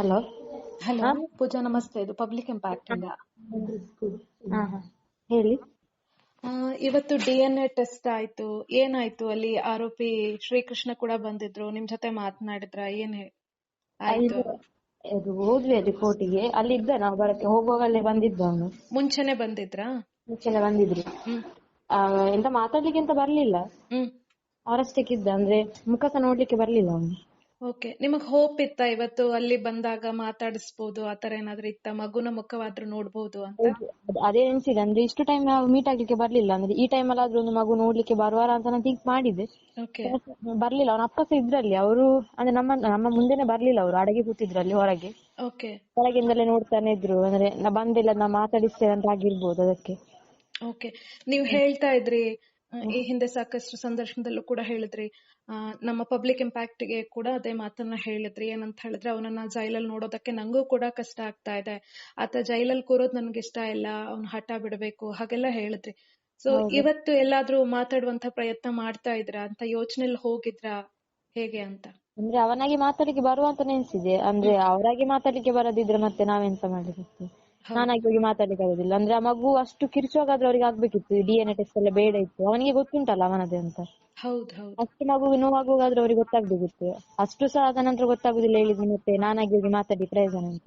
Hello? Hello ಪೂಜಾ ನಮಸ್ತೆ. ಇದು public impact ಇಂದ. ಹೇಳಿ. ಆ, ಇವತ್ತು ಡಿ ಎನ್ ಎ ಟೆಸ್ಟ್ ಆಯ್ತು. ಏನಾಯ್ತು ಅಲ್ಲಿ ಆರೋಪಿ ಶ್ರೀಕೃಷ್ಣ ಕೂಡ ಬಂದಿದ್ರು. ನಿಮ್ ಜೊತೆ ಮಾತನಾಡಿದ್ರ ಏನ್ ಹೇ- ಆಯ್ತು? ಇದು ಹೋದ್ವಿ ಕೋರ್ಟಿಗೆ ಅಲ್ಲಿ ಇದ್ದ ನಾವು ಬರಕ್ಕೆ ಹೋಗುವಾಗಲೇ ಬಂದಿದ್ದ ಅವನು. ಮುಂಚೆನೆ ಬಂದಿದ್ರಾ? ಮುಂಚೆನೆ ಬಂದಿದ್ರು. ಹ್ಮ್. ಆ, ಎಂತ ಮಾತಾಡ್ಲಿಕ್ಕೆ ಅಂತ ಬರ್ಲಿಲ್ಲ. ಹ್ಮ್. ಅವರಷ್ಟಕ್ಕಿದ್ದ ಅಂದ್ರೆ ಮುಖ ಸಹ ನೋಡ್ಲಿಕ್ಕೆ ಬರ್ಲಿಲ್ಲ ಅವನು. ಓಕೆ. ನಿಮಗ್ ಹೋಪ್ ಇತ್ತ ಇವತ್ತು ಅಲ್ಲಿ ಬಂದಾಗ ಮಾತಾಡಿಸ್ಬೋದು ಆತರ ಏನಾದ್ರೂ ಇತ್ತ? ಮಗುನ ಮುಖವಾದ್ರೂ ನೋಡ್ಬೋದು ಅಂತ? ಅದ್- ಅನ್ಸಿದೆ ಅಂದ್ರೆ ಇಷ್ಟು ಟೈಮ್ ನಾವು ಮೀಟ್ ಆಗ್ಲಿಕ್ಕೆ ಬರ್ಲಿಲ್ಲ. ಅಂದ್ರೆ ಈ ಟೈಮ್ ಅಲ್ಲಾದ್ರೂ ಒಂದು ಮಗು ನೋಡ್ಲಿಕ್ಕೆ ಬರುವಾರ ಅಂತ ನಾನು ಥಿಂಕ್ ಮಾಡಿದ್ದೆ. ಬರ್ಲಿಲ್ಲ. ಅವ್ನ ಅಪ್ಪಸ ಇದ್ರಲ್ಲಿ. ಅವರು ಅಂದ್ರೆ ನಮ್ಮ ನಮ್ಮ ಮುಂದೆನೆ ಬರ್ಲಿಲ್ಲ ಅವರು. ಅಡಗಿ ಕೂತಿದ್ರಲ್ಲಿ ಹೊರಗೆ. ಹೊರಗಿಂದಲೇ ನೋಡ್ತಾನೆ ಇದ್ರು. ಅಂದ್ರೆ ನಾ ಬಂದಿಲ್ಲ ನಾ ಮಾತಾಡಿಸ್ತೇವೆ ಅಂತ ಆಗಿರ್ಬೋದು ಅದಕ್ಕೆ. ಓಕೆ. ನೀವು ಹೇಳ್ತಾ ಇದ್ರಿ ಈ ಹಿಂದೆ ಸಾಕಷ್ಟು ಸಂದರ್ಶನದಲ್ಲೂ ಕೂಡ ಹೇಳಿದ್ರಿ. ನಮ್ಮ ಪಬ್ಲಿಕ್ ಇಂಪ್ಯಾಕ್ಟ್ಗೆ ಕೂಡ ಅದೇ ಮಾತನ್ನ ಹೇಳಿದ್ರಿ. ಏನಂತ ಹೇಳಿದ್ರೆ ಅವನನ್ನ ಜೈಲಲ್ಲಿ ನೋಡೋದಕ್ಕೆ ನಂಗೂ ಕೂಡ ಕಷ್ಟ ಆಗ್ತಾ ಇದೆ. ಆತ ಜೈಲಲ್ಲಿ ಕೂರೋದ್ ನನ್ಗೆ ಇಷ್ಟ ಇಲ್ಲ. ಅವ್ನ ಹಠ ಬಿಡಬೇಕು. ಹಾಗೆಲ್ಲ ಹೇಳಿದ್ರಿ. ಸೊ ಇವತ್ತು ಎಲ್ಲಾದ್ರೂ ಮಾತಾಡುವಂತ ಪ್ರಯತ್ನ ಮಾಡ್ತಾ ಇದ್ರಾ? ಅಂತ ಯೋಚನೆಯಲ್ಲಿ ಹೋಗಿದ್ರಾ? ಹೇಗೆ ಅಂತ? ಅಂದ್ರೆ ಅವನಾಗಿ ಮಾತಾಡ್ಲಿಕ್ಕೆ ಬರುವಂತ ನೆನ್ಸಿದೆ ಅಂದ್ರೆ ಅವರಾಗಿ ಮಾತಾಡ್ಲಿಕ್ಕೆ ಬರದಿದ್ರೆ ಮತ್ತೆ ನಾವೆಂತ ಮಾಡ್ಲಿಕ್ಕೆ ನಾನಾಗಿ ಹೋಗಿ ಮಾತಾಡ್ಲಿಕ್ಕೆ ಆಗುದಿಲ್ಲ. ಅಂದ್ರೆ ಆ ಮಗು ಅಷ್ಟು ಕಿರ್ಚುವಾಗಾದ್ರೂ ಅವ್ರಿಗೆ ಆಗ್ಬೇಕಿತ್ತು. ಡಿ ಎನ್ ಎ ಟೆಸ್ಟ್ ಎಲ್ಲ ಬೇಡ ಇತ್ತು. ಅವನಿಗೆ ಗೊತ್ತುಂಟಲ್ಲ ಅವನದೇ ಅಂತ. ಅಷ್ಟು ಮಗು ನೋವಾಗುವಾಗಾದ್ರೂ ಅವ್ರಿಗೆ ಗೊತ್ತಾಗ್ಬೇಕಿತ್ತು. ಅಷ್ಟು ಸಹ ಆದ ನಂತರ ಗೊತ್ತಾಗುದಿಲ್ಲ ಹೇಳಿದ್ರೆ ಮತ್ತೆ ನಾನಾಗಿ ಹೋಗಿ ಮಾತಾಡಿ ಪ್ರಯೋಜನ ಅಂತ.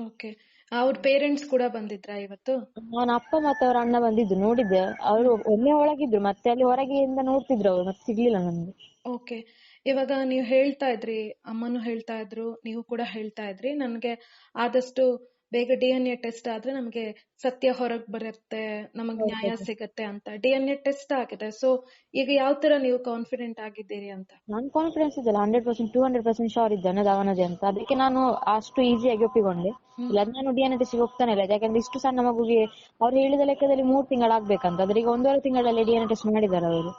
ಓಕೆ. ಅವ್ರ ಪೇರೆಂಟ್ಸ್ ಕೂಡ ಬಂದಿದ್ರಾ ಇವತ್ತು? ಅವನ ಅಪ್ಪ ಮತ್ತೆ ಅವ್ರ ಅಣ್ಣ ಬಂದಿದ್ರು. ನೋಡಿದ್ದೆ. ಅವರು ಒಮ್ಮೆ ಒಳಗಿದ್ರು. ಮತ್ತೆ ಅಲ್ಲಿ ಹೊರಗೆಯಿಂದ ನೋಡ್ತಿದ್ರು ಅವ್ರು. ಮತ್ತೆ ಸಿಗ್ಲಿಲ್ಲ ನನ್ಗೆ. ಓಕೆ. ಇವಾಗ ನೀವು ಹೇಳ್ತಾ ಇದ್ರಿ. ಅಮ್ಮನು ಹೇಳ್ತಾ ಇದ್ರು. ನೀವು ಕೂಡ ಹೇಳ್ತಾ ಇದ್ರಿ. ನನ್ಗೆ ಆದಷ್ಟು ಬೇಗ ಡಿ ಎನ್ ಎ ಟೆಸ್ಟ್ ಆದ್ರೆ ನಮಗೆ ಸತ್ಯ ಹೊರಗ್ ಬರುತ್ತೆ ನಮಗ್ ನ್ಯಾಯ ಸಿಗತ್ತೆ ಅಂತ. ಡಿ ಎನ್ ಎ ಟೆಸ್ಟ್ ಆಗಿದೆ. ಸೊ ಈಗ ಯಾವ ತರ ನೀವು ಕಾನ್ಫಿಡೆಂಟ್ ಆಗಿದ್ದೀರಿ ಅಂತ? ನಾನ್ ಕಾನ್ಫಿಡೆನ್ಸ್ ಇದೆಲ್ಲ hundred percent two hundred percent sure ಇದ್ದಾನೆ ಅವನದೇ ಅಂತ. ಅದಕ್ಕೆ ನಾನು ಅಷ್ಟು ಆಗಿ ಒಪ್ಪಿಕೊಂಡೆ. ಇಲ್ಲ ನಾನು ಡಿ ಎನ್ ಟೆಸ್ಟಿಗೆ ಹೋಗ್ತಾನೆ ಇಲ್ಲ. ಯಾಕಂದ್ರೆ ಇಷ್ಟು ಸಣ್ಣ ಮಗುಗೆ ಅವ್ರು ಹೇಳಿದ ಲೆಕ್ಕದಲ್ಲಿ ಮೂರ್ ತಿಂಗಳಾಗ್ಬೇಕಂತ. ಆದ್ರೆ ಈಗ ಒಂದೂವರೆ ತಿಂಗಳಲ್ಲಿ ಡಿ ಎನ್ ಟೆಸ್ಟ್ ಮಾಡಿದ್ದಾರೆ ಅವರು.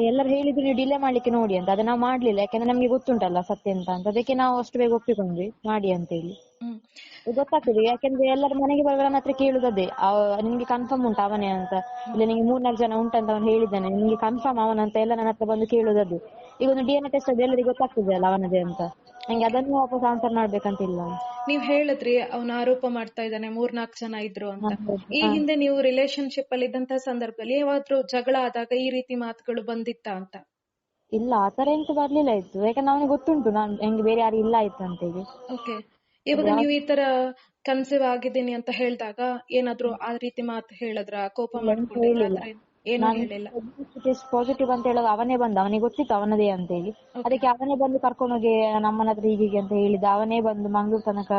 ಎಲ್ಲರೂ ಹೇಳಿದ್ರು ನೀವು ಡಿಲೇ ಮಾಡ್ಲಿಕ್ಕೆ ನೋಡಿ ಅಂತ. ಅದನ್ನ ನಾವು ಮಾಡ್ಲಿಲ್ಲ. ಯಾಕಂದ್ರೆ ನಮ್ಗೆ ಗೊತ್ತುಂಟಲ್ಲ ಸತ್ಯ ಅಂತ. ಅಂತ. ಅದಕ್ಕೆ ನಾವು ಅಷ್ಟು ಬೇಗ ಒಪ್ಪಿಕೊಂಡ್ವಿ. ಮಾಡಿ ಅಂತ ಹೇಳಿ. ಗೊತ್ತಾಗ್ತದೆ. ಯಾಕಂದ್ರೆ ಎಲ್ಲರ ಮನೆಗೆ ಬರುವಾಗ ನನ್ನ ಹತ್ರ ಕೇಳುದದೇ ನಿಮ್ಗೆ ಕನ್ಫರ್ಮ್ ಉಂಟು ಅವನೇ ಅಂತ. ಇಲ್ಲ ನಿಮ್ಗೆ ಮೂರ್ನಾಲ್ಕು ಜನ ಉಂಟಂತ ಅವನು ಹೇಳಿದ್ದಾನೆ. ನಿಮ್ಗೆ ಕನ್ಫರ್ಮ್ ಅವನಂತ ಎಲ್ಲ ನನ್ನ ಹತ್ರ ಬಂದು ಕೇಳುದದು ಈಗ ಒಂದು ಡಿಎನ್ಎ ಟೆಸ್ಟ್ ಅದು ಎಲ್ಲರಿಗೂ ಗೊತ್ತಾಗ್ತದೆ ಅಲ್ಲ ಅವನದೇ ಅಂತ. ನಂಗೆ ಅದನ್ನು ವಾಪಸ್ ಆನ್ಸರ್ ಮಾಡ್ಬೇಕಂತಿಲ್ಲ ನೀವ್ ಹೇಳಿದ್ರಿ ಅವ್ನ ಆರೋಪ ಮಾಡ್ತಾ ಇದ್ದಾನೆ ಮೂರ್ನಾಲ್ಕು ಜನ ಇದ್ರು ಅಂತ. ಈ ಹಿಂದೆ ನೀವು ರಿಲೇಶನ್ಶಿಪ್ ಅಲ್ಲಿ ಇದ್ದಂತ ಸಂದರ್ಭದಲ್ಲಿ ಯಾವಾದ್ರೂ ಜಗಳ ಆದಾಗ ಈ ರೀತಿ ಮಾತುಗಳು ಬಂದಿತ್ತ ಅಂತ? ಇಲ್ಲ ಆತರ ಎಂತ ಬರ್ಲಿಲ್ಲ ಇತ್ತು ಯಾಕಂದ್ರೆ ಅವನಿಗೆ ಗೊತ್ತುಂಟು ನಾನ್ ಹೆಂಗೆ ಬೇರೆ ಯಾರು ಇಲ್ಲ ಆಯ್ತು ಅಂತ ಹೇಳಿ ಓಕೆ ಇವಾಗ ನೀವು ಈ ತರ ಕನ್ಸಿವ್ ಆಗಿದ್ದೀನಿ ಅಂತ ಹೇಳಿದಾಗ ಏನಾದ್ರೂ ಆ ರೀತಿ ಮಾತು ಹೇಳಿದ್ರ? ಕೋಪ ಆತರ ಏನು ಹೇಳಿಲ್ಲ. ಟೆಸ್ಟ್ ಪಾಸಿಟಿವ್ ಅಂತ ಹೇಳುವಾಗ ಅವನೇ ಬಂದ ಅವನಿಗೆ ಗೊತ್ತಿತ್ತು ಅವನದೇ ಅಂತ ಹೇಳಿ. ಅದಕ್ಕೆ ಅವನೇ ಬಂದು ಕರ್ಕೊಂಡೋಗಿ ನಮ್ಮನ ಹತ್ರ ಹೀಗೆ ಅಂತ ಹೇಳಿದ ಅವನೇ ಬಂದು ಮಂಗ್ಳೂರ್ ತನಕ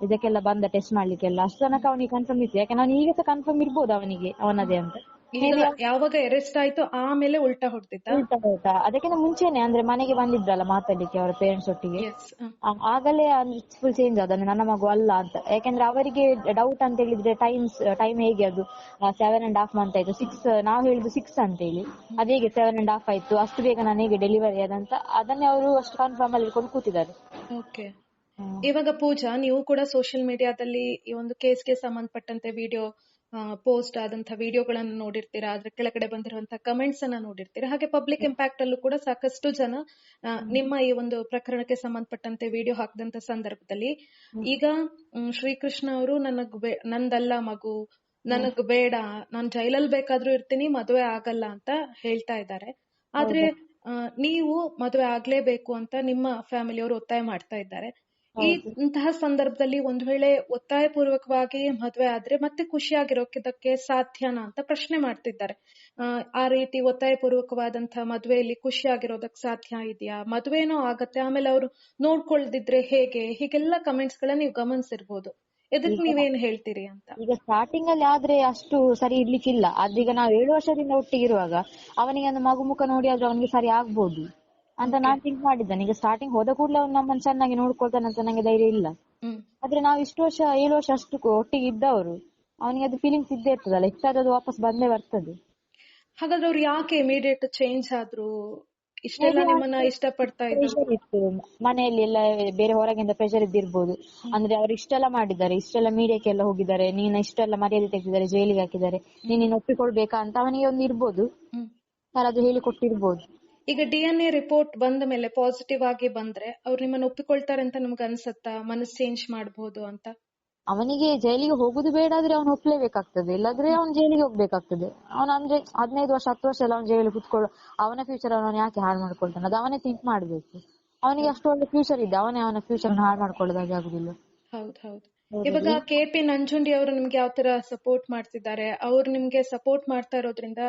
ಇದಕ್ಕೆಲ್ಲ ಬಂದ ಟೆಸ್ಟ್ ಮಾಡ್ಲಿಕ್ಕೆಲ್ಲ. ಅಷ್ಟು ತನಕ ಅವನಿಗೆ ಕನ್ಫರ್ಮ್ ಇತ್ತು. ಯಾಕಂದ್ರೆ ನಾನು ಈಗ ಸಹ ಕನ್ಫರ್ಮ್ ಇರ್ಬೋದು ಅವನಿಗೆ ಅವನದೇ ಅಂತ. ಯಾವಾಗ ಅರೆಸ್ಟ್ ಆಯ್ತು ಆಮೇಲೆ ಉಲ್ಟಾ ಹೋಯ್ತಾ ಅದಕ್ಕಿಂತ ಮುಂಚೆನೆ ಅಂದ್ರೆ ಮನೆಗೆ ಬಂದಿದ್ರಲ್ಲ ಮಾತಾಡ್ಲಿಕ್ಕೆ ಅವರ ಪೇರೆಂಟ್ಸ್ ಒಟ್ಟಿಗೆ? ಆಗಲೇ ಫುಲ್ ಚೇಂಜ್ ಆದ ನನ್ನ ಮಗು ಅಲ್ಲ ಅಂತ. ಯಾಕಂದ್ರೆ ಅವರಿಗೆ ಡೌಟ್ ಅಂತ ಹೇಳಿದ್ರೆ ಟೈಮ್ಸ್ ಟೈಮ್ ಹೇಗೆ ಅದು? ಸೆವೆನ್ ಅಂಡ್ ಹಾಫ್ ಮಂತ್ ಆಯ್ತು. ಸಿಕ್ಸ್ ನಾವು ಹೇಳಿದ್ದು ಸಿಕ್ಸ್ ಅಂತ ಹೇಳಿ. ಅದೇಗೆ ಸೆವೆನ್ ಅಂಡ್ ಹಾಫ್ ಆಯ್ತು? ಅಷ್ಟು ಬೇಗ ನಾನು ಹೇಗೆ ಡೆಲಿವರಿ ಆದಂತ ಅದನ್ನೇ ಅವರು ಅಷ್ಟು ಕನ್ಫರ್ಮ್ ಅಲ್ಲಿ ಇಟ್ಕೊಂಡು ಕೂತಿದ್ದಾರೆ. ಓಕೆ ಇವಾಗ ಪೂಜಾ ನೀವು ಕೂಡ ಸೋಷಿಯಲ್ ಮೀಡಿಯಾದಲ್ಲಿ ಈ ಒಂದು ಕೇಸ್ಗೆ ಸಂಬಂಧಪಟ್ಟಂತೆ ವಿಡಿಯೋ ಪೋಸ್ಟ್ ಆದಂತಹ ವಿಡಿಯೋಗಳನ್ನ ನೋಡಿರ್ತೀರಾ? ಅದ್ರ ಕೆಳಗಡೆ ಬಂದಿರುವಂತಹ ಕಮೆಂಟ್ಸ್ ಅನ್ನ ನೋಡಿರ್ತೀರಾ? ಹಾಗೆ ಪಬ್ಲಿಕ್ ಇಂಪ್ಯಾಕ್ಟ್ ಅಲ್ಲೂ ಕೂಡ ಸಾಕಷ್ಟು ಜನ ನಿಮ್ಮ ಈ ಒಂದು ಪ್ರಕರಣಕ್ಕೆ ಸಂಬಂಧಪಟ್ಟಂತೆ ವಿಡಿಯೋ ಹಾಕಿದಂತ ಸಂದರ್ಭದಲ್ಲಿ ಈಗ ಶ್ರೀಕೃಷ್ಣ ಅವರು ನನಗ್ ನಂದಲ್ಲ ಮಗು ನನಗ್ ಬೇಡ ನಾನ್ ಜೈಲಲ್ಲಿ ಬೇಕಾದ್ರೂ ಇರ್ತೀನಿ ಮದುವೆ ಆಗಲ್ಲ ಅಂತ ಹೇಳ್ತಾ ಇದ್ದಾರೆ. ಆದ್ರೆ ನೀವು ಮದುವೆ ಆಗ್ಲೇಬೇಕು ಅಂತ ನಿಮ್ಮ ಫ್ಯಾಮಿಲಿಯವರು ಒತ್ತಾಯ ಮಾಡ್ತಾ ಇದ್ದಾರೆ. ಈ ಇಂತಹ ಸಂದರ್ಭದಲ್ಲಿ ಒಂದ್ ವೇಳೆ ಒತ್ತಾಯ ಪೂರ್ವಕವಾಗಿ ಮದ್ವೆ ಆದ್ರೆ ಮತ್ತೆ ಖುಷಿಯಾಗಿರೋದಕ್ಕೆ ಸಾಧ್ಯನಾ ಅಂತ ಪ್ರಶ್ನೆ ಮಾಡ್ತಿದ್ದಾರೆ. ಆ, ಆ ರೀತಿ ಒತ್ತಾಯ ಪೂರ್ವಕವಾದಂತಹ ಮದ್ವೆಯಲ್ಲಿ ಖುಷಿಯಾಗಿರೋದಕ್ ಸಾಧ್ಯ ಇದೆಯಾ? ಮದ್ವೆನೋ ಆಗತ್ತೆ ಆಮೇಲೆ ಅವರು ನೋಡ್ಕೊಳ್ದಿದ್ರೆ ಹೇಗೆ? ಹೀಗೆಲ್ಲ ಕಮೆಂಟ್ಸ್ ಗಳನ್ನ ನೀವು ಗಮನಿಸಿರ್ಬೋದು. ಇದಕ್ ನೀವೇನ್ ಹೇಳ್ತೀರಿ ಅಂತ? ಈಗ ಸ್ಟಾರ್ಟಿಂಗ್ ಅಲ್ಲಿ ಆದ್ರೆ ಅಷ್ಟು ಸರಿ ಇರ್ಲಿಕ್ಕಿಲ್ಲ. ಅದೀಗ ನಾವು ಏಳು ವರ್ಷದಿಂದ ಒಟ್ಟಿಗೆ ಇರುವಾಗ ಅವನಿಗೆ ಒಂದು ಮಗು ಮುಖ ನೋಡಿ ಆದ್ರೆ ಅವನಿಗೆ ಸರಿ ಆಗ್ಬೋದು. ಅಂತ ನಾನ್ ಥಿಂಕ್ ಮಾಡಿದ್ದೇನೆ. ಈಗ ಸ್ಟಾರ್ಟಿಂಗ್ ಹೋದ ಕೂಡಲೇ ಅವ್ನು ನಮ್ಮನ್ನ ಚೆನ್ನಾಗಿ ನೋಡ್ಕೊಳ್ತಾನೆ ಅಂತ ನಂಗೆ ಧೈರ್ಯ ಇಲ್ಲ. ಆದ್ರೆ ನಾವು ಇಷ್ಟು ವರ್ಷ ಏಳು ವರ್ಷ ಅಷ್ಟು ಒಟ್ಟಿಗೆ ಇದ್ದವರು ಅವನಿಗೆ ಅದು ಫೀಲಿಂಗ್ಸ್ ಇದ್ದೇ ಇರ್ತದಲ್ಲ ಇಷ್ಟಾದ್ರೆ ಅದು ವಾಪಸ್ ಬಂದೇ ಬರ್ತದೆ. ಹಾಗಾದ್ರೆ ಅವ್ರು ಯಾಕೆ ಇಮಿಡಿಯೇಟ್ ಚೇಂಜ್ ಆದ್ರು ಇಷ್ಟೆಲ್ಲ ನಿಮ್ಮನ್ನ ಇಷ್ಟಪಡ್ತಾ ಇದ್ರು? ಇತ್ತು. ಮನೆಯಲ್ಲಿ ಎಲ್ಲ ಬೇರೆ ಹೊರಗಿಂದ ಪ್ರೆಷರ್ ಇದ್ದಿರ್ಬೋದು. ಅಂದ್ರೆ ಅವ್ರು ಇಷ್ಟೆಲ್ಲ ಮಾಡಿದ್ದಾರೆ ಇಷ್ಟೆಲ್ಲ ಮೀಡಿಯಾಕ್ಕೆಲ್ಲ ಹೋಗಿದ್ದಾರೆ ನೀನ ಇಷ್ಟೆಲ್ಲ ಮರ್ಯಾದೆ ತೆಗೆದಿದ್ದಾರೆ ಜೈಲಿಗೆ ಹಾಕಿದ್ದಾರೆ ನೀನ್ ಒಪ್ಪಿಕೊಳ್ಬೇಕಾ ಅಂತ ಅವನಿಗೆ ಒಂದು ಇರ್ಬೋದು. ಯಾರಾದ್ರೂ ಹೇಳಿ ಕೊಟ್ಟಿರ್ಬೋದು ಈಗ ಡಿ ಎನ್ ಎ ರಿಪೋರ್ಟ್ ಬಂದ ಮೇಲೆ ಪಾಸಿಟಿವ್ ಆಗಿ ಬಂದ್ರೆ ಅವ್ರು ನಿಮ್ಮನ್ನ ಒಪ್ಪಿಕೊಳ್ತಾರೆ ಅಂತ ನಿಮ್ಗೆ ಅನ್ಸತ್ತಾ? ಮನಸ್ ಚೇಂಜ್ ಮಾಡಬಹುದು ಅಂತ? ಅವನಿಗೆ ಜೈಲಿಗೆ ಹೋಗುದು ಬೇಡ ಆದ್ರೆ ಅವ್ನು ಒಪ್ಲೇಬೇಕಾಗ್ತದೆ. ಇಲ್ಲಾದ್ರೆ ಅವ್ನು ಜೈಲಿಗೆ ಹೋಗ್ಬೇಕಾಗ್ತದೆ. ಅವನ ಅಂದ್ರೆ ಹದಿನೈದು ವರ್ಷ ಹತ್ತು ವರ್ಷ ಎಲ್ಲ ಅವ್ನು ಜೈಲಿಗೆ ಕುತ್ಕೊಳ್ಳೋ ಅವನ ಫ್ಯೂಚರ್ ಅವನು ಯಾಕೆ ಹಾಳು ಮಾಡ್ಕೊಳ್ತಾನೆ? ಅದು ಅವನೇ ಥಿಂಕ್ ಮಾಡ್ಬೇಕು. ಅವನಿಗೆ ಅಷ್ಟು ಒಳ್ಳೆ ಫ್ಯೂಚರ್ ಇದೆ. ಅವನೇ ಅವನ ಫ್ಯೂಚರ್ ಹಾಳು ಮಾಡ್ಕೊಳ್ಳೋದಾಗಿ ಆಗುದಿಲ್ಲ. ಹೌದ್ ಹೌದು. ಇವಾಗ ಕೆ ಪಿ ನಂಜುಂಡಿ ಅವರು ನಿಮ್ಗೆ ಯಾವ ತರ ಸಪೋರ್ಟ್ ಮಾಡ್ತಿದ್ದಾರೆ? ಅವ್ರು ನಿಮ್ಗೆ ಸಪೋರ್ಟ್ ಮಾಡ್ತಾ ಇರೋದ್ರಿಂದ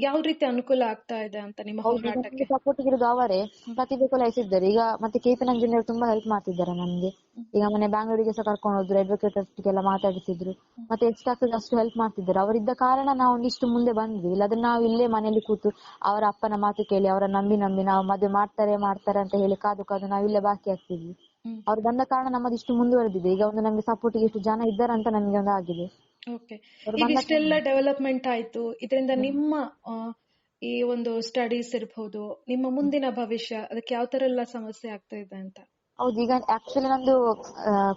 ಯಾವ ರೀತಿ ಅನುಕೂಲ ಆಗ್ತಾ ಇದೆ ಅಂತ ನಿಮ್ಮ ಹೋರಾಟಕ್ಕೆ? ಸಪೋರ್ಟ್ ಇರೋದು ಅವರೇ ಪ್ರತಿಭೆ ಕೊಲಾಯಿಸಿದ್ದಾರೆ ಈಗ ಮತ್ತೆ ಕೇತನ್ ಪಿ ತುಂಬಾ ಹೆಲ್ಪ್ ಮಾಡ್ತಿದ್ದಾರೆ ನಮ್ಗೆ. ಈಗ ಮೊನ್ನೆ ಬ್ಯಾಂಗ್ಳೂರಿಗೆ ಸಹ ಕರ್ಕೊಂಡು ಹೋದ್ರು ಅಡ್ವೊಕೇಟ್ ಎಲ್ಲ ಮಾತಾಡಿಸಿದ್ರು ಮತ್ತೆ ಎಷ್ಟಾಗ್ತದೆ ಅಷ್ಟು ಹೆಲ್ಪ್ ಮಾಡ್ತಿದ್ದಾರೆ. ಅವರಿದ್ದ ಕಾರಣ ನಾವು ಒಂದಿಷ್ಟು ಮುಂದೆ ಬಂದ್ವಿ. ಇಲ್ಲಾದ್ರೆ ನಾವು ಇಲ್ಲೇ ಮನೆಯಲ್ಲಿ ಕೂತು ಅವರ ಅಪ್ಪನ ಮಾತು ಕೇಳಿ ಅವರ ನಂಬಿ ನಂಬಿ ನಾವು ಮದುವೆ ಮಾಡ್ತಾರೆ ಮಾಡ್ತಾರೆ ಅಂತ ಹೇಳಿ ಕಾದು ಕಾದು ನಾವು ಇಲ್ಲೇ ಬಾಕಿ ಆಗ್ತಿದ್ವಿ. ಅವ್ರು ಬಂದ ಕಾರಣ ನಮ್ಮದಿಷ್ಟು ಮುಂದುವರೆದಿದೆ. ಈಗ ಒಂದು ನಮ್ಗೆ ಸಪೋರ್ಟ್ ಇಷ್ಟು ಜನ ಇದ್ದಾರೆ ಅಂತ ನಮ್ಗೆ ಒಂದು ಆಗಿದೆ. ಓಕೆ ಈಗ ಇಷ್ಟೆಲ್ಲ ಡೆವಲಪ್ಮೆಂಟ್ ಆಯ್ತು. ಇದರಿಂದ ನಿಮ್ಮ ಈ ಒಂದು ಸ್ಟಡೀಸ್ ಇರಬಹುದು ನಿಮ್ಮ ಮುಂದಿನ ಭವಿಷ್ಯ ಅದಕ್ಕೆ ಯಾವ ತರ ಎಲ್ಲ ಸಮಸ್ಯೆ ಆಗ್ತಾ ಇದೆ ಅಂತ? ಹೌದು ಈಗ ಆಕ್ಚುಲಿ ನಂದು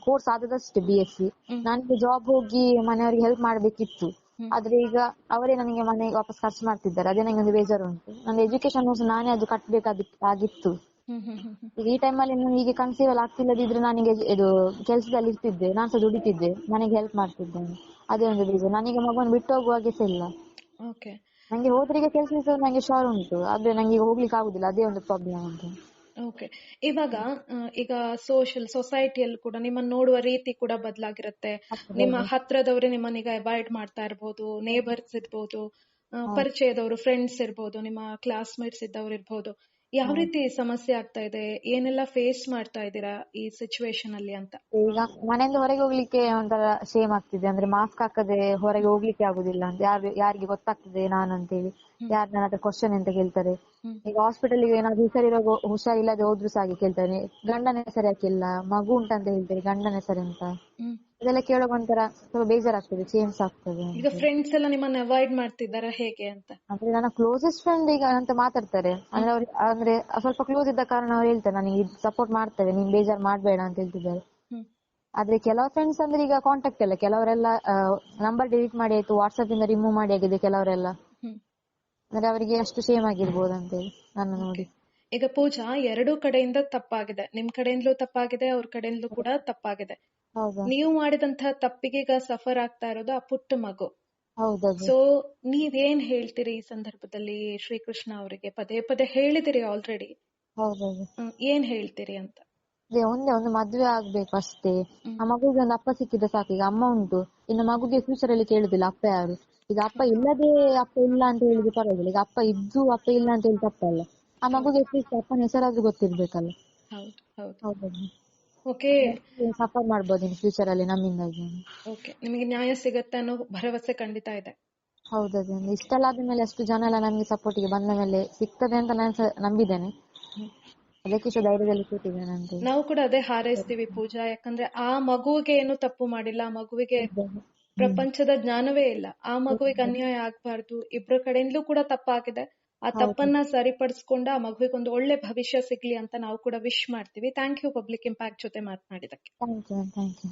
ಕೋರ್ಸ್ ಆದದಷ್ಟೇ ಬಿ ಎಸ್ ಸಿ. ನನಗೆ ಜಾಬ್ ಹೋಗಿ ಮನೆಯವರಿಗೆ ಹೆಲ್ಪ್ ಮಾಡ್ಬೇಕಿತ್ತು. ಆದ್ರೆ ಈಗ ಅವರೇ ನನಗೆ ಮನೆಗೆ ವಾಪಸ್ ಖರ್ಚು ಮಾಡ್ತಿದ್ದಾರೆ. ಅದೇ ನಂಗೆ ಒಂದು ಬೇಜಾರು ಉಂಟು. ನನ್ನ ಎಜುಕೇಶನ್ ನಾನೇ ಅದು ಕಟ್ಟಬೇಕಾದ ಈಗ ಈ ಟೈಮಲ್ಲಿ ನಾನು ಹೀಗೆ ಕನ್ಸೀವ್ ಎಲ್ಲ ಆಗ್ತಿಲ್ಲದಿದ್ರೆ ನನಗೆ ಇದು ಕೆಲಸದಲ್ಲಿ ಇರ್ತಿದ್ದೆ ನಾನ್ಸ ದುಡಿತಿದ್ದೆ ಮನೆಗೆ ಹೆಲ್ಪ್ ಮಾಡ್ತಿದ್ದೇನೆ. ಅದೇ ಒಂದು ರೀಸನ್ ನಾನೀಗ ಮಗುವನ್ನು ಬಿಟ್ಟು ಹೋಗುವ ಹಾಗೆಸ ಇಲ್ಲ. ಓಕೆ ನಂಗೆ ಹೋದ್ರಿಗೆ ಕೆಲಸ ನಂಗೆ ಶೋರ್ ಉಂಟು ಆದ್ರೆ ನಂಗೆ ಈಗ ಹೋಗ್ಲಿಕ್ಕೆ ಆಗುದಿಲ್ಲ ಅದೇ ಒಂದು ಪ್ರಾಬ್ಲಮ್ ಉಂಟು ಓಕೆ ಇವಾಗ ಈಗ ಸೋಷಿಯಲ್ ಸೊಸೈಟಿಯಲ್ಲಿ ಕೂಡ ನಿಮ್ಮನ್ನ ನೋಡುವ ರೀತಿ ಕೂಡ ಬದಲಾಗಿರುತ್ತೆ. ನಿಮ್ಮ ಹತ್ರದವರೇ ನಿಮ್ಮನ್ನೀಗ ಅವಾಯ್ಡ್ ಮಾಡ್ತಾ ಇರ್ಬೋದು ನೇಬರ್ಸ್ ಇರ್ಬೋದು ಪರಿಚಯದವರು ಫ್ರೆಂಡ್ಸ್ ಇರ್ಬೋದು ನಿಮ್ಮ ಕ್ಲಾಸ್ಮೇಟ್ಸ್ ಇದ್ದವ್ರು ಇರ್ಬೋದು ಯಾವ ರೀತಿ ಸಮಸ್ಯೆ ಆಗ್ತಾ ಇದೆ? ಏನೆಲ್ಲ ಫೇಸ್ ಮಾಡ್ತಾ ಇದ್ದೀರಾ ಈ ಸಿಚುವೇಶನ್ ಅಲ್ಲಿ ಅಂತ? ಈಗ ಮನೆಯಿಂದ ಹೊರಗೆ ಹೋಗ್ಲಿಕ್ಕೆ ಒಂಥರ ಸೇಮ್ ಆಗ್ತಿದೆ. ಅಂದ್ರೆ ಮಾಸ್ಕ್ ಹಾಕದೆ ಹೊರಗೆ ಹೋಗ್ಲಿಕ್ಕೆ ಆಗುದಿಲ್ಲ ಅಂತ. ಯಾರು ಯಾರಿಗೆ ಗೊತ್ತಾಗ್ತದೆ ನಾನು ಅಂತೇಳಿ. ಯಾರು ನನ್ನ ಹತ್ರ ಕ್ವಶನ್ ಅಂತ ಕೇಳ್ತಾರೆ. ಈಗ ಹಾಸ್ಪಿಟಲ್ಗೆ ಏನಾದ್ರು ಹುಷಾರಿರೋ ಹುಷಾರಿಲ್ಲದೆ ಹೋದ್ರು ಸಹ ಹಾಗೆ ಕೇಳ್ತಾರೆ. ಗಂಡನ ಹೆಸರು ಯಾಕಿಲ್ಲ? ಮಗು ಉಂಟಂತ ಹೇಳ್ತಾರೆ ಗಂಡನ ಹೆಸರು ಅಂತ. ಇದೆಲ್ಲ ಕೇಳೋ ಒಂಥರ ಸ್ವಲ್ಪ ಬೇಜಾರಾಗ್ತದೆ ಚೇಂಜ್ ಆಗ್ತದೆ ಈಗ ಫ್ರೆಂಡ್ಸ್ ಎಲ್ಲ ನಿಮ್ಮನ್ನ ಅವಾಯ್ಡ್ ಮಾಡ್ತಿದ್ದಾರೆ ಹೇಗೆ ಅಂತ? ಅಂದ್ರೆ ನನ್ನ ಕ್ಲೋಸೆಸ್ಟ್ ಫ್ರೆಂಡ್ ಈಗ ಅಂತ ಮಾತಾಡ್ತಾರೆ. ಅಂದ್ರೆ ಅವ್ರು ಅಂದ್ರೆ ಸ್ವಲ್ಪ ಕ್ಲೋಸ್ ಇದ್ದ ಕಾರಣ ಅವ್ರು ಹೇಳ್ತಾರೆ ನನಗೆ ಸಪೋರ್ಟ್ ಮಾಡ್ತೇವೆ ನೀನ್ ಬೇಜಾರ್ ಮಾಡ್ಬೇಡ ಅಂತ ಹೇಳ್ತಿದ್ದಾರೆ. ಆದ್ರೆ ಕೆಲವ್ ಫ್ರೆಂಡ್ಸ್ ಅಂದ್ರೆ ಈಗ ಕಾಂಟ್ಯಾಕ್ಟ್ ಇಲ್ಲ ಕೆಲವರೆಲ್ಲ ನಂಬರ್ ಡಿಲೀಟ್ ಮಾಡಿ ಆಯ್ತು ವಾಟ್ಸ್ಆಪ್ ಇಂದ ರಿಮೂವ್ ಮಾಡಿ ಆಗಿದೆ ಕೆಲವರೆಲ್ಲ. ಅಂದ್ರೆ ಅವರಿಗೆ ಅಷ್ಟು ಸೇಮ್ ಆಗಿರ್ಬೋದು ಅಂತ ಹೇಳಿ ನನ್ನ ನೋಡಿ. ಈಗ ಪೂಜಾ ಎರಡೂ ಕಡೆಯಿಂದ ತಪ್ಪಾಗಿದೆ. ನಿಮ್ ಕಡೆಯಿಂದಲೂ ತಪ್ಪಾಗಿದೆ ಅವ್ರ ಕಡೆಯಿಂದಲೂ ಕೂಡ ತಪ್ಪಾಗಿದೆ. ನೀವು ಮಾಡಿದಂತಹ ತಪ್ಪಿಗೆ ಈಗ ಸಫರ್ ಆಗ್ತಾ ಇರೋದು ಆ ಪುಟ್ಟ ಮಗು. ಸೊ ನೀವೇನ್ ಹೇಳ್ತೀರಿ ಈ ಸಂದರ್ಭದಲ್ಲಿ ಶ್ರೀಕೃಷ್ಣ ಅವರಿಗೆ? ಪದೇ ಪದೇ ಹೇಳಿದಿರಿ ಆಲ್ರೆಡಿ ಹೌದದು. ಏನ್ ಹೇಳ್ತೀರಿ ಅಂತ? ಒಂದೇ ಒಂದು ಮದ್ವೆ ಆಗ್ಬೇಕು ಅಷ್ಟೇ. ಆ ಮಗುಗೆ ಒಂದು ಅಪ್ಪ ಸಿಕ್ಕಿದ್ರೆ ಸಾಕು. ಈಗ ಅಮ್ಮ ಉಂಟು. ಇನ್ನು ಮಗುಗೆ ಫ್ಯೂಚರ್ ಅಲ್ಲಿ ಕೇಳುದಿಲ್ಲ ಅಪ್ಪ ಯಾರು? ಈಗ ಅಪ್ಪ ಇಲ್ಲದೆ ಅಪ್ಪ ಇಲ್ಲ ಅಂತ ಹೇಳಿದ್ರೆ ಪರವಾಗಿಲ್ಲ. ಈಗ ಅಪ್ಪ ಇದ್ದು ಅಪ್ಪ ಇಲ್ಲ ಅಂತ ಹೇಳಿ ತಪ್ಪಲ್ಲ ಆ ಮಗುಗೆ ಅಪ್ಪನ ಹೆಸರಾದ್ರೂ ಗೊತ್ತಿರ್ಬೇಕಲ್ಲ. ಹೌದು ಓಕೆ ಸಫರ್ ಮಾಡ್ಬೋದು ಇನ್ ಫ್ಯೂಚರ್ ಅಲ್ಲಿ ನಮ್ಮಿಂದಾಗಿ ಓಕೆ ನಿಮಗೆ ನ್ಯಾಯ ಸಿಗುತ್ತೆ ಅನ್ನೋ ಭರವಸೆ ಖಂಡಿತ ಇದೆ. ಹೌದದು ಇಷ್ಟೆಲ್ಲ ಆದ್ಮೇಲೆ ಅಷ್ಟು ಜನ ಎಲ್ಲ ನಮ್ಗೆ ಸಪೋರ್ಟ್ಗೆ ಬಂದ ಮೇಲೆ ಸಿಗ್ತದೆ ಅಂತ ನಾನು ನಂಬಿದ್ದೇನೆ. ಅದಕ್ಕೆ ಸಹ ಧೈರ್ಯದಲ್ಲಿ ಕೂತಿದ್ದೇನೆ ಅಂತ. ನಾವು ಕೂಡ ಅದೇ ಹಾರೈಸ್ತೀವಿ ಪೂಜಾ ಯಾಕಂದ್ರೆ ಆ ಮಗುವಿಗೆ ಏನು ತಪ್ಪು ಮಾಡಿಲ್ಲ ಆ ಮಗುವಿಗೆ ಪ್ರಪಂಚದ ಜ್ಞಾನವೇ ಇಲ್ಲ. ಆ ಮಗುವಿಗೆ ಅನ್ಯಾಯ ಆಗ್ಬಾರ್ದು ಇಬ್ರ ಕಡೆಯಿಂದಲೂ ಕೂಡ ತಪ್ಪಾಗಿದೆ. ಆ ತಪ್ಪನ್ನ ಸರಿಪಡಿಸ್ಕೊಂಡು ಆ ಮಗುವಿಗೆ ಒಂದು ಒಳ್ಳೆ ಭವಿಷ್ಯ ಸಿಗ್ಲಿ ಅಂತ ನಾವು ಕೂಡ ವಿಶ್ ಮಾಡ್ತೀವಿ. ಥ್ಯಾಂಕ್ ಯು ಪಬ್ಲಿಕ್ ಇಂಪ್ಯಾಕ್ಟ್ ಜೊತೆ ಮಾತನಾಡಿದಕ್ಕೆ ಥ್ಯಾಂಕ್ ಯು ಥ್ಯಾಂಕ್ ಯು